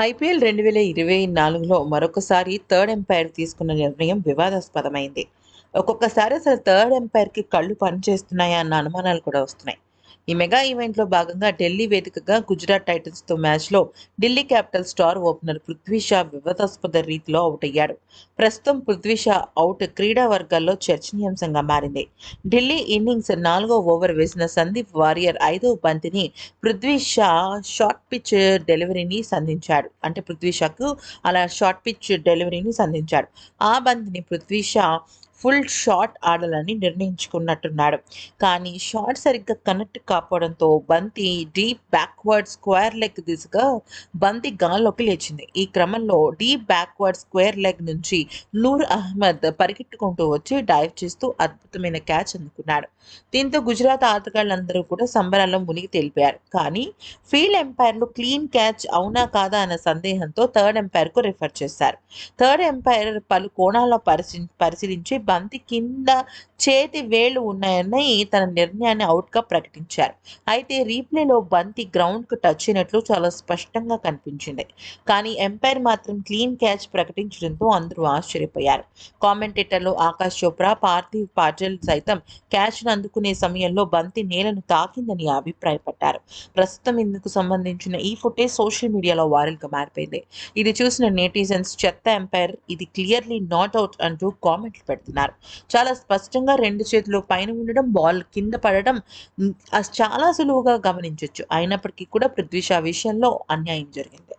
IPL రెండు వేల ఇరవై నాలుగులో మరొకసారి థర్డ్ ఎంపైర్ తీసుకున్న నిర్ణయం వివాదాస్పదమైంది. ఒక్కొక్కసారి అసలు థర్డ్ ఎంపైర్కి కళ్ళు పనిచేస్తున్నాయా అన్న అనుమానాలు కూడా వస్తున్నాయి. ఈ మెగా ఈవెంట్లో భాగంగా ఢిల్లీ వేదికగా గుజరాత్ టైటన్స్తో మ్యాచ్లో Delhi capital star opener Prithvi Shaw వివాదాస్పద రీతిలో అవుట్ అయ్యాడు ప్రస్తుతం పృథ్వీ షా అవుట్ క్రీడా వర్గాల్లో చర్చనీయాంశంగా మారింది. ఢిల్లీ ఇన్నింగ్స్ నాలుగో ఓవర్ వేసిన సందీప్ వారియర్ ఐదో బంతిని పృథ్వీ షా షార్ట్ పిచ్ డెలివరీని సంధించాడు. అంటే పృథ్వీ షాకు అలా షార్ట్ పిచ్ డెలివరీని సంధించాడు. ఆ బంతిని పృథ్వీ షా ఫుల్ షాట్ ఆడాలని నిర్ణయించుకున్నట్టున్నాడు. కానీ షాట్ సరిగ్గా కనెక్ట్ కాకపోవడంతో బంతి డీప్ బ్యాక్వర్డ్ స్క్వేర్ లెగ్ దిశగా బంతి గాల్లోకి లేచింది. ఈ క్రమంలో డీప్ బ్యాక్వర్డ్ స్క్వేర్ లెగ్ నుంచి నూర్ అహ్మద్ పరిగెట్టుకుంటూ వచ్చి డైవ్ చేస్తూ అద్భుతమైన క్యాచ్ అందుకున్నాడు. దీంతో గుజరాత్ ఆటగాళ్ళందరూ కూడా సంబరాల్లో మునిగి తెలిపారు కానీ ఫీల్డ్ ఎంపైర్లు క్లీన్ క్యాచ్ అవునా కాదా అన్న సందేహంతో థర్డ్ ఎంపైర్కు రిఫర్ చేశారు. థర్డ్ ఎంపైర్ పలు కోణాల్లో పరిశీ పరిశీలించి బంతి కింద చేతి వేళ్ళు ఉన్నాయని తన నిర్ణయాన్ని అవుట్గా ప్రకటించారు. అయితే రీప్లేలో బంతి గ్రౌండ్కు టచ్ అయినట్లు చాలా స్పష్టంగా కనిపించింది. కానీ ఎంపైర్ మాత్రం క్లీన్ క్యాచ్ ప్రకటించడంతో అందరూ ఆశ్చర్యపోయారు. కామెంటేటర్లు ఆకాష్ చోప్రా పార్థివ్ పాటిల్ సైతం క్యాచ్ను అందుకునే సమయంలో బంతి నేలను తాకిందని అభిప్రాయపడ్డారు. ప్రస్తుతం ఇందుకు సంబంధించిన ఈ ఫుటేజ్ సోషల్ మీడియాలో వైరల్గా మారిపోయింది. ఇది చూసిన నేటిజన్స్ చెత్త ఎంపైర్ ఇది క్లియర్లీ నాట్ అవుట్ అంటూ కామెంట్లు పెడుతున్నారు. చాలా స్పష్టంగా రెండు చేతులు పైన ఉండడం బాల్ కింద పడడం అది చాలా సులువుగా గమనించవచ్చు అయినప్పటికీ కూడా పృథ్వీషా విషయంలో అన్యాయం జరిగింది.